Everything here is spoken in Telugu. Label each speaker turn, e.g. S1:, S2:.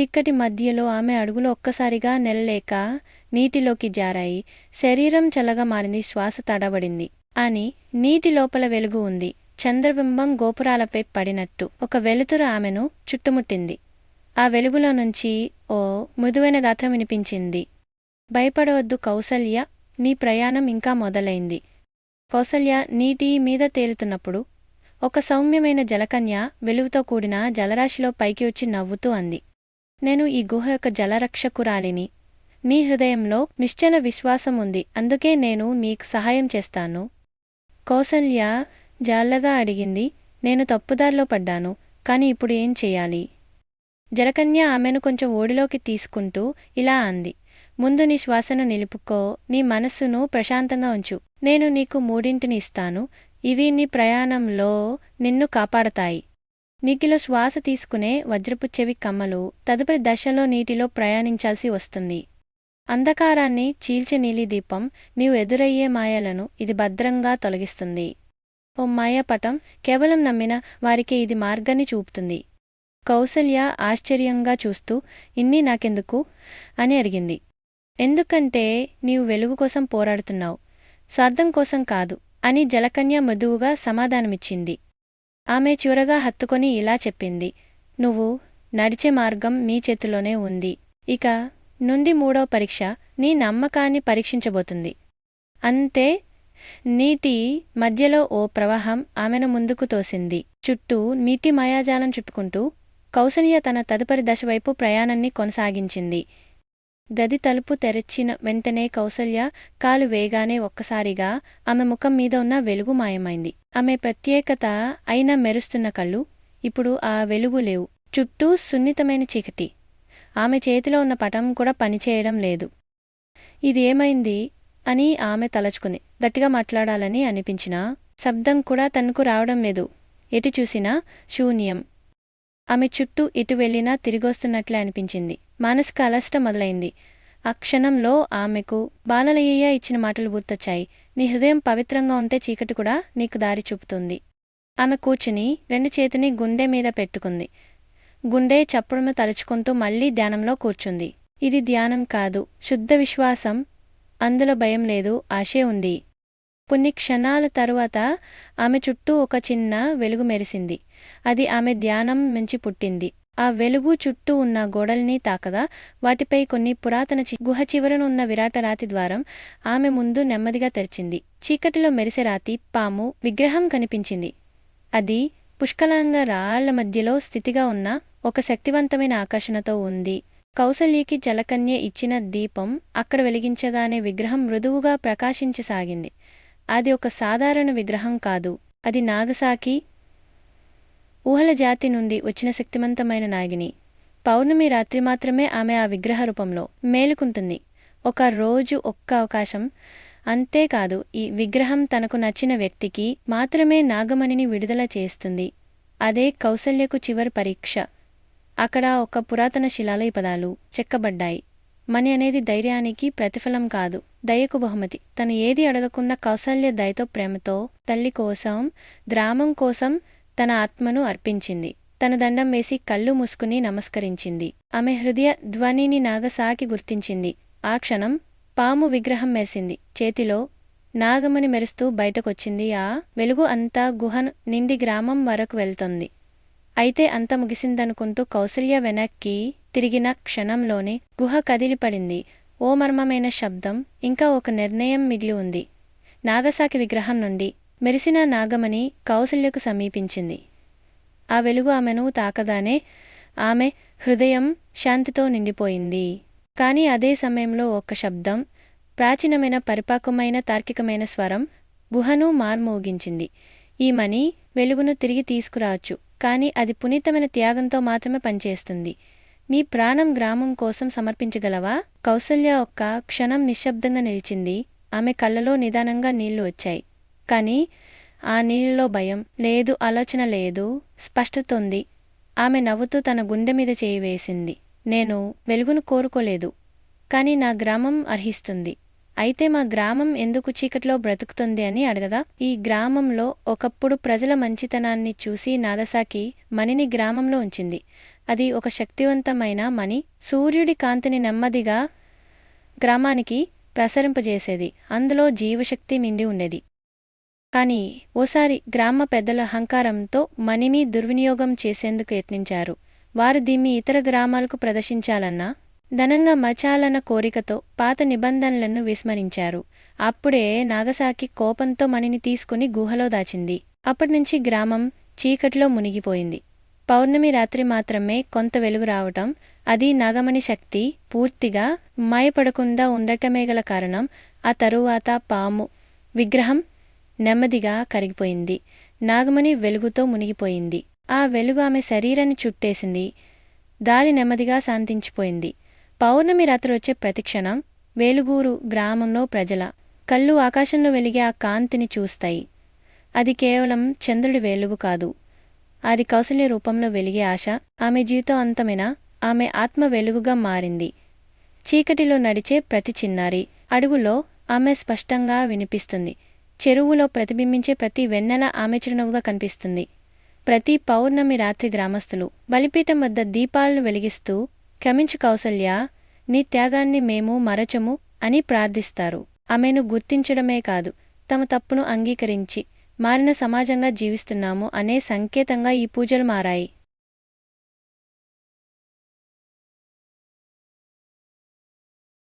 S1: చీకటి మధ్యలో ఆమె అడుగులు ఒక్కసారిగా నెలలేక నీటిలోకి జారాయి. శరీరం చల్లగా మారింది. శ్వాస తడబడింది. అని నీటి లోపల వెలుగు ఉంది. చంద్రబింబం గోపురాలపై పడినట్టు ఒక వెలుతురు ఆమెను చుట్టుముట్టింది. ఆ వెలుగులో నుంచి ఓ మృదువైన గాథ వినిపించింది. భయపడవద్దు కౌసల్య నీ ప్రయాణం ఇంకా మొదలైంది. కౌసల్య నీటి మీద తేలుతున్నప్పుడు ఒక సౌమ్యమైన జలకన్య వెలుగుతో కూడిన జలరాశిలో పైకి వచ్చి నవ్వుతూ అంది. నేను ఈ గుహ యొక్క జలరక్షకురాలిని. మీ హృదయంలో నిశ్చల విశ్వాసం ఉంది అందుకే నేను మీకు సహాయం చేస్తాను. కౌసల్య జాలగా అడిగింది నేను తప్పుదారిలో పడ్డాను కాని ఇప్పుడు ఏం చెయ్యాలి జలకన్య ఆమెను కొంచెం ఓడిలోకి తీసుకుంటూ ఇలా అంది ముందు నీ శ్వాసను నిలుపుకో నీ మనస్సును ప్రశాంతంగా ఉంచు నేను నీకు మూడింటిని ఇస్తాను ఇవి నీ ప్రయాణంలో నిన్ను కాపాడతాయి. నీకిలో శ్వాస తీసుకునే వజ్రపు చెవి కమ్మలు తదుపరి దశలో నీటిలో ప్రయాణించాల్సి వస్తుంది. అంధకారాన్ని చీల్చే నీలి దీపం నీవు ఎదురయ్యే మాయలను ఇది భద్రంగా తొలగిస్తుంది. ఓ మాయాపటం కేవలం నమ్మిన వారికి ఇది మార్గాన్ని చూపుతుంది. కౌసల్య ఆశ్చర్యంగా చూస్తూ ఇన్ని నాకెందుకు? అని అడిగింది ఎందుకంటే నీవు వెలుగు కోసం పోరాడుతున్నావు. స్వార్థం కోసం కాదు అని జలకన్య మృదువుగా సమాధానమిచ్చింది. ఆమె చివరగా హత్తుకొని ఇలా చెప్పింది. నువ్వు నడిచే మార్గం మీ చేతిలోనే ఉంది. ఇక నుండి మూడవ పరీక్ష నీ నమ్మకాన్ని పరీక్షించబోతుంది. అంతే నీటి మధ్యలో ఓ ప్రవాహం ఆమెను ముందుకు తోసింది. చుట్టూ నీటి మాయాజాలం చుట్టుకుంటూ కౌసల్య తన తదుపరి దశ వైపు ప్రయాణాన్ని కొనసాగించింది. గది తలుపు తెరచిన వెంటనే కౌసల్య కాలు వేగానే ఒక్కసారిగా ఆమె ముఖం మీద ఉన్న వెలుగు మాయమైంది. ఆమె ప్రత్యేకత అయిన మెరుస్తున్న కళ్ళు ఇప్పుడు ఆ వెలుగు లేవు. చుట్టూ సున్నితమైన చీకటి. ఆమె చేతిలో ఉన్న పటం కూడా పనిచేయడం లేదు. ఇది ఏమైంది అని ఆమె తలచుకుంది. గట్టిగా మాట్లాడాలని అనిపించినా శబ్దం కూడా తనకు రావడం లేదు. ఎటు చూసినా శూన్యం. ఆమె చుట్టూ ఇటు వెళ్ళినా తిరిగొస్తున్నట్లే అనిపించింది. మానసిక అలస్ట మొదలైంది. ఆ క్షణంలో ఆమెకు బాలలయ్య ఇచ్చిన మాటలు గుర్తొచ్చాయి. నీ హృదయం పవిత్రంగా ఉంటే చీకటి కూడా నీకు దారి చూపుతుంది. ఆమె కూర్చుని రెండు చేతిని గుండె మీద పెట్టుకుంది. గుండె చప్పుడును తలుచుకుంటూ మళ్ళీ ధ్యానంలో కూర్చుంది. ఇది ధ్యానం కాదు శుద్ధ విశ్వాసం. అందులో భయం లేదు ఆశే ఉంది. కొన్ని క్షణాల తరువాత ఆమె చుట్టూ ఒక చిన్న వెలుగు మెరిసింది. అది ఆమె ధ్యానం నుంచి పుట్టింది. ఆ వెలుగు చుట్టూ ఉన్న గోడల్ని తాకగా వాటిపై కొన్ని పురాతన గుహ చివరన ఉన్న విరాట రాతి ద్వారం ఆమె ముందు నెమ్మదిగా తెరిచింది. చీకటిలో మెరిసే రాతి పాము విగ్రహం కనిపించింది. అది పుష్కలంగా రాళ్ళ మధ్యలో స్థితిగా ఉన్న ఒక శక్తివంతమైన ఆకర్షణతో ఉంది. కౌసల్యకి జలకన్య ఇచ్చిన దీపం అక్కడ వెలిగించగానే విగ్రహం మృదువుగా ప్రకాశించసాగింది. అది ఒక సాధారణ విగ్రహం కాదు. అది నాగసాకి ఊహల జాతి నుండి వచ్చిన శక్తివంతమైన నాగిని. పౌర్ణమి రాత్రి మాత్రమే ఆమె ఆ విగ్రహ రూపంలో మేలుకుంటుంది. ఒక రోజు ఒక్క అవకాశం. అంతేకాదు ఈ విగ్రహం తనకు నచ్చిన వ్యక్తికి మాత్రమే నాగమణిని విడుదల చేస్తుంది. అదే కౌసల్యకు చివరి పరీక్ష. అక్కడ ఒక పురాతన శిలాలయ పదాలు చెక్కబడ్డాయి. మణి అనేది ధైర్యానికి ప్రతిఫలం కాదు. దయకు బహుమతి. తను ఏది అడగకుండా కౌసల్య దయతో ప్రేమతో తల్లి కోసం గ్రామం కోసం తన ఆత్మను అర్పించింది. తన దండం వేసి కళ్ళు మూసుకుని నమస్కరించింది. ఆమె హృదయ ధ్వనిని నాగసాకి గుర్తించింది. ఆ క్షణం పాము విగ్రహం మెరిసింది. చేతిలో నాగమని మెరుస్తూ బయటకొచ్చింది. ఆ వెలుగు అంతా గుహను నిండి గ్రామం వరకు వెళ్తుంది. అయితే అంత ముగిసిందనుకుంటూ కౌసల్య వెనక్కి తిరిగిన క్షణంలోనే గుహ కదిలిపడింది. ఓ మర్మమైన శబ్దం ఇంకా ఒక నిర్ణయం మిగిలి ఉంది. నాగసాకి విగ్రహం నుండి మెరిసిన నాగమణి కౌసల్యకు సమీపించింది. ఆ వెలుగు ఆమెను తాకగానే ఆమె హృదయం శాంతితో నిండిపోయింది. కాని అదే సమయంలో ఒక శబ్దం ప్రాచీనమైన పరిపాకమైన తార్కికమైన స్వరం గుహను మార్మోగించింది. ఈ మణి వెలుగును తిరిగి తీసుకురావచ్చు. కానీ అది పునీతమైన త్యాగంతో మాత్రమే పనిచేస్తుంది. మీ ప్రాణం గ్రామం కోసం సమర్పించగలవా? కౌసల్య ఒక్క క్షణం నిశ్శబ్దంగా నిలిచింది. ఆమె కళ్ళలో నిదానంగా నీళ్ళు వచ్చాయి. కాని ఆ నీళ్ళలో భయం లేదు ఆలోచన లేదు స్పష్టత ఉంది ఆమె నవ్వుతూ తన గుండె మీద చేయి వేసింది. నేను వెలుగును కోరుకోలేదు. కాని నా గ్రామం అర్హిస్తుంది. అయితే మా గ్రామం ఎందుకు చీకట్లో బ్రతుకుతుంది అని అడగదా? ఈ గ్రామంలో ఒకప్పుడు ప్రజల మంచితనాన్ని చూసి నాదసాకి మణిని గ్రామంలో ఉంచింది. అది ఒక శక్తివంతమైన మణి. సూర్యుడి కాంతిని నెమ్మదిగా గ్రామానికి ప్రసరింపజేసేది. అందులో జీవశక్తి మిండి ఉండేది. కానీ ఓసారి గ్రామ పెద్దల అహంకారంతో మణిని దుర్వినియోగం చేసేందుకు యత్నించారు. వారు దీన్ని ఇతర గ్రామాలకు ప్రదర్శించాలన్నా ధనంగా మచాలన్న కోరికతో పాత నిబంధనలను విస్మరించారు. అప్పుడే నాగసాకి కోపంతో మణిని తీసుకుని గుహలో దాచింది. అప్పటినుంచి గ్రామం చీకటిలో మునిగిపోయింది. పౌర్ణమి రాత్రి మాత్రమే కొంత వెలుగు రావటం అది నాగమణి శక్తి పూర్తిగా మాయపడకుండా ఉండటమే గల కారణం ఆ తరువాత పాము విగ్రహం నెమ్మదిగా కరిగిపోయింది. నాగమణి వెలుగుతో మునిగిపోయింది. ఆ వెలుగు ఆమె శరీరాన్ని చుట్టేసింది. దారి నెమ్మదిగా శాంతించిపోయింది. పౌర్ణమి రాత్రి వచ్చే ప్రతిక్షణం వేలుగూరు గ్రామంలో ప్రజల కళ్ళు ఆకాశంలో వెలిగే ఆ కాంతిని చూస్తాయి. అది కేవలం చంద్రుడి వేలువు కాదు. అది కౌసల్య రూపంలో వెలిగే ఆశ ఆమె జీవితం అంతమైన? ఆమె ఆత్మ వెలుగుగా మారింది. చీకటిలో నడిచే ప్రతి చిన్నారి అడుగులో ఆమె స్పష్టంగా వినిపిస్తుంది. చెరువులో ప్రతిబింబించే ప్రతి వెన్నెల ఆమె చిరునవ్వుగా కనిపిస్తుంది. ప్రతి పౌర్ణమి రాత్రి గ్రామస్తులు బలిపీఠం వద్ద దీపాలను వెలిగిస్తూ క్షమించు కౌసల్య నీ త్యాగాన్ని మేము మరచము అని ప్రార్థిస్తారు. ఆమెను గుర్తించడమే కాదు తమ తప్పును అంగీకరించి మారిన సమాజంగా జీవిస్తున్నాము అనే సంకేతంగా ఈ పూజలు మారాయి.